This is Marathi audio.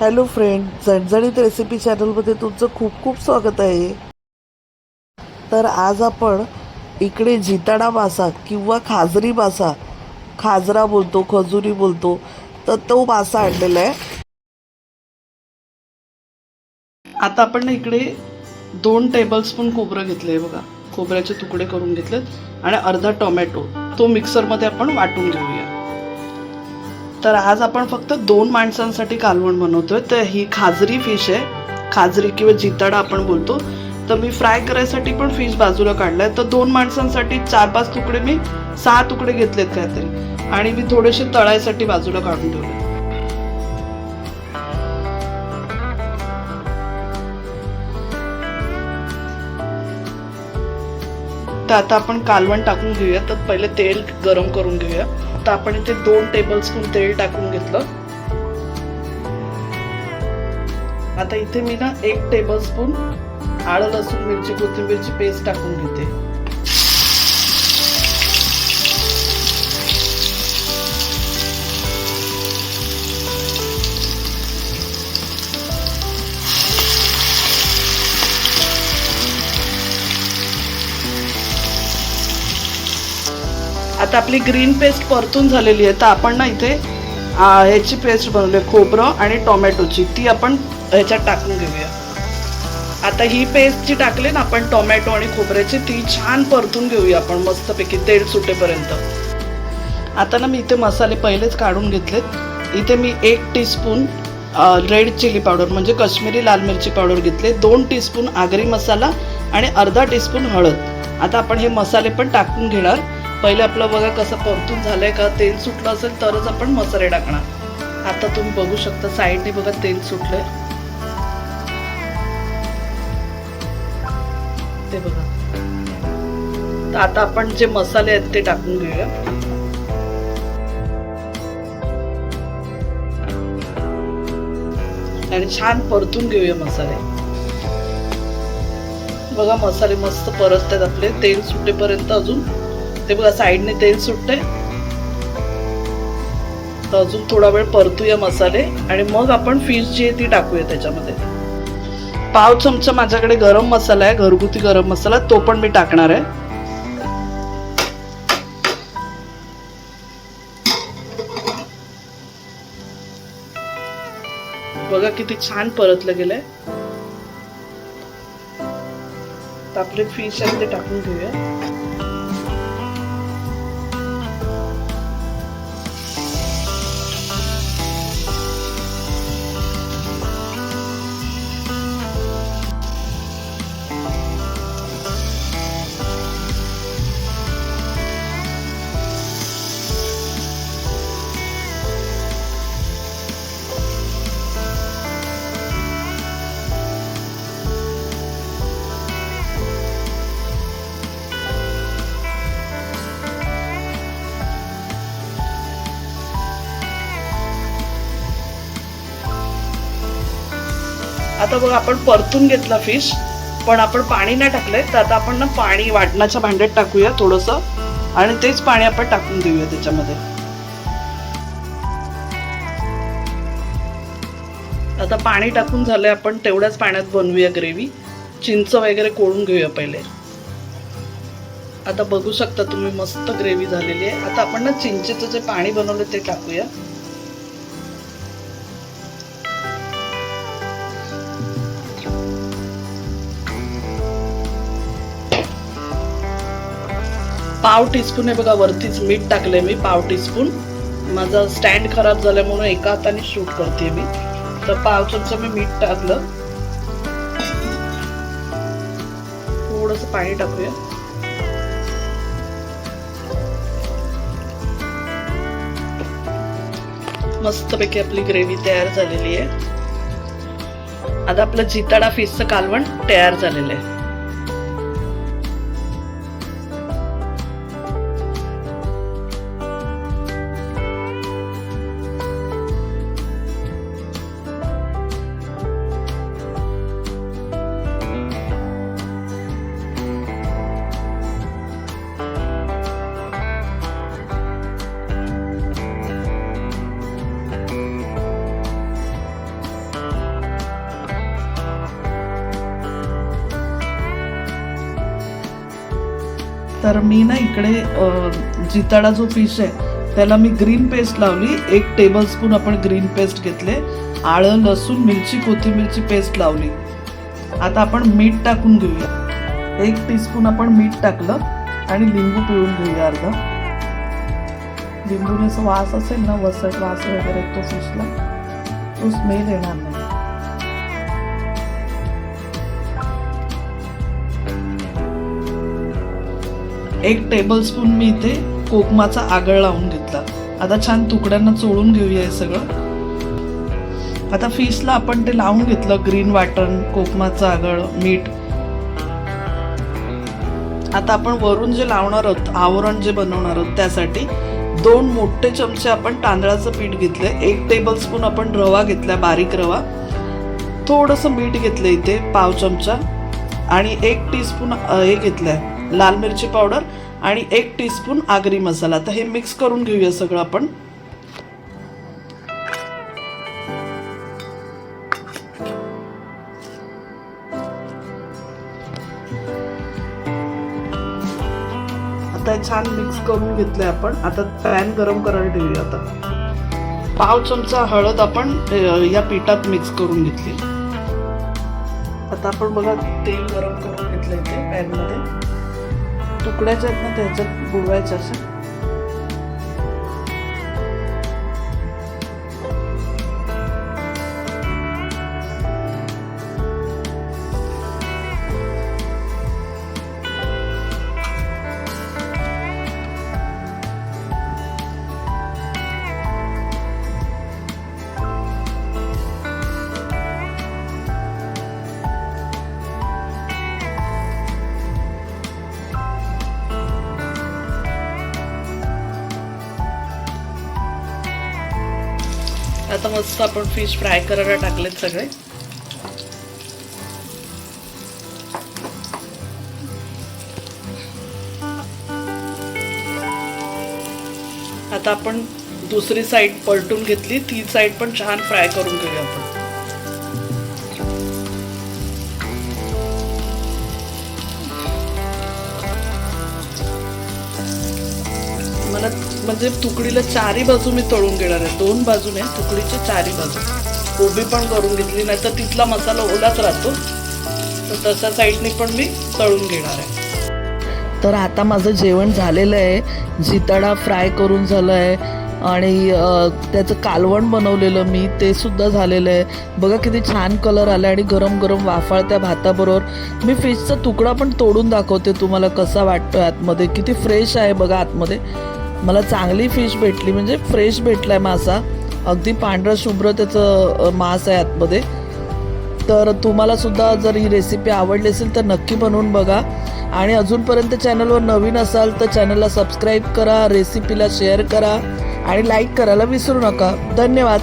हॅलो फ्रेंड झणझणीत रेसिपी चॅनलमध्ये तुमचं खूप खूप स्वागत आहे. तर आज आपण इकडे जिताडा मासा किंवा खाजरी मासा खाजरा बोलतो खजुरी बोलतो तर तो मासा आणलेला आहे. आता आपण ना इकडे दोन टेबलस्पून खोबरं घेतलं आहे बघा. खोबऱ्याचे तुकडे करून घेतलेत आणि अर्धा टोमॅटो तो मिक्सरमध्ये आपण वाटून घेऊया. तर आज आपण फक्त दोन माणसांसाठी कालवण बनवतोय. तर ही खाजरी फिश आहे. खाजरी किंवा जिताडा आपण बोलतो. तर मी फ्राय करायसाठी पण फिश बाजूला काढलाय. तर दोन माणसांसाठी चार पाच तुकडे मी सहा तुकडे घेतलेत काहीतरी. आणि मी थोडेसे तळायसाठी बाजूला काढून ठेवले. तर आता आपण कालवण टाकून घेऊया. तर पहिले तेल गरम करून घेऊया. तर आपण इथे दोन टेबलस्पून तेल टाकून घेतलं. आता इथे मी ना एक टेबलस्पून आलं लसूण मिरची कोथिंबीरची पेस्ट टाकून घेते. आता आपली ग्रीन पेस्ट परतून झालेली आहे. तर आपण ना इथे ह्याची पेस्ट बनवली आहे, खोबरं आणि टोमॅटोची. ती आपण ह्याच्यात टाकून घेऊया. आता ही पेस्ट जी टाकली ना आपण टोमॅटो आणि खोबऱ्याची ती छान परतून घेऊया आपण मस्तपैकी तेल सुटेपर्यंत. आता ना मी इथे मसाले पहिलेच काढून घेतलेत. इथे मी एक टीस्पून रेड चिली पावडर म्हणजे कश्मीरी लाल मिरची पावडर घेतले. दोन टीस्पून आगरी मसाला आणि अर्धा टीस्पून हळद. आता आपण हे मसाले पण टाकून घेणार. पहिले आपलं बघा कसं परतून झालंय का तेल सुटलं असेल तरच आपण मसाले टाकणार. आता तुम्ही बघू शकता साईडने बघा तेल सुटलंय. ते बघा. तर आता आपण जे मसाले आहेत ते टाकून घेऊया. आणि छान परतून घेऊया मसाले. बघा मसाले मस्त परततात आपले तेल सुटेपर्यंत अजून ते बघा साईडने तेल सुटते तर अजून थोडा वेळ परतूया मसाले आणि मग आपण फिश जी आहे ती टाकूया त्याच्यामध्ये. पाव चमचा माझ्याकडे गरम मसाला आहे घरगुती गरम मसाला तो पण मी टाकणार आहे. बघा किती छान परतलं गेलंय. तर आपले फिश आहे ते टाकून घेऊया. आता बघ आपण परतून घेतला फिश पण आपण पाणी नाही टाकलंय तर आता आपण ना पाणी वाटणाच्या भांड्यात टाकूया थोडस. आणि तेच पाणी आपण टाकून देऊया त्याच्यामध्ये. आता पाणी टाकून झालंय आपण तेवढ्याच पाण्यात बनवूया ग्रेव्ही चिंच वगैरे कोळून घेऊया पहिले. आता बघू शकता तुम्ही मस्त ग्रेव्ही झालेली आहे. आता आपण ना चिंचेचं जे पाणी बनवलं ते टाकूया. पाव टीस्पून आहे बघा वरतीच मीठ टाकलंय मी पाव टीस्पून माझा स्टँड खराब झाल्यामुळे एका हाताने शूट करते मी. तर पाव चमचा मी मीठ टाकलं. थोडस पाणी टाकूया. मस्तपैकी आपली ग्रेव्ही तयार झालेली आहे. आता आपलं जिताडा फिशचं कालवण तयार झालेलं आहे. तर मी ना इकडे जिताडा जो फिश आहे त्याला मी ग्रीन पेस्ट लावली. एक टेबलस्पून आपण ग्रीन पेस्ट घेतले. आळं लसूण मिरची कोथिंबीरची पेस्ट लावली. आता आपण मीठ टाकून घेऊया. एक टीस्पून आपण मीठ टाकलं आणि लिंबू पिळून घेऊया अर्धा. लिंबूने असं वास असेल ना वसट वास वगैरे तो फिशला तो स्मेल येणार नाही. एक टेबलस्पून मी इथे कोकमाचा आगळ लावून घेतला. आता छान तुकड्यांना चोळून घेऊया हे सगळं. आता फिशला आपण ते लावून घेतलं ग्रीन वाटण कोकमाचं आगळ मीठ. आता आपण वरून जे लावणार आहोत आवरण जे बनवणार आहोत त्यासाठी दोन मोठे चमचे आपण तांदळाचं पीठ घेतले एक टेबलस्पून आपण रवा घेतला बारीक रवा. थोडंसं मीठ घेतलं इथे पाव चमचा. आणि एक टीस्पून हे हे आहे लाल मिरची पावडर आणि एक टीस्पून आगरी मसाला. तर हे मिक्स करून घेऊया सगळं आपण. आता छान मिक्स करून घेतलंय आपण. आता पॅन गरम करायला ठेवूया आता. पाव चमचा हळद आपण या पिठात मिक्स करून घेतली. आता आपण बघा तेल गरम करून घेतलं इथे पॅनमध्ये तुकड्याच्या ना त्याच्यात बुडवायचं असं? आता मस्त आपण फिश फ्राय करायला टाकलेत सगळे. आता आपण दुसरी साईड पलटून घेतली ती साईड पण छान फ्राय करून घेऊया आपण. म्हणजे तुकडीला चारी बाजू मी तळून घेणार आहे. दोन बाजूने तुकडीच्या चारी बाजू. कोबी पण करून घेतली नाही तर तिथला मसाला ओलाच राहतो. तर तशा साईडने पण मी तळून घेणार आहे. तर आता माझं जेवण झालेलं आहे. जिताडा फ्राय करून झालं आहे. आणि त्याचं कालवण बनवलेलं मी ते सुद्धा झालेलं आहे. बघा किती छान कलर आला आणि गरम गरम वाफाळत्या भाताबरोबर. मी फिशचा तुकडा पण तोडून दाखवते तुम्हाला कसा वाटतो आतमध्ये. किती फ्रेश आहे बघा आतमध्ये. मला चांगली फिश भेटली म्हणजे फ्रेश भेटलाय मासा. अगदी पांढरं शुभ्र त्याचं मांस आहे आतमध्ये. तर तुम्हाला सुद्धा जर ही रेसिपी आवडली असेल तर नक्की बनवून बघा. आणि अजूनपर्यंत चॅनलवर नवीन असाल तर चॅनलला सबस्क्राईब करा रेसिपीला शेअर करा. आणि लाईक करायला विसरू नका. धन्यवाद.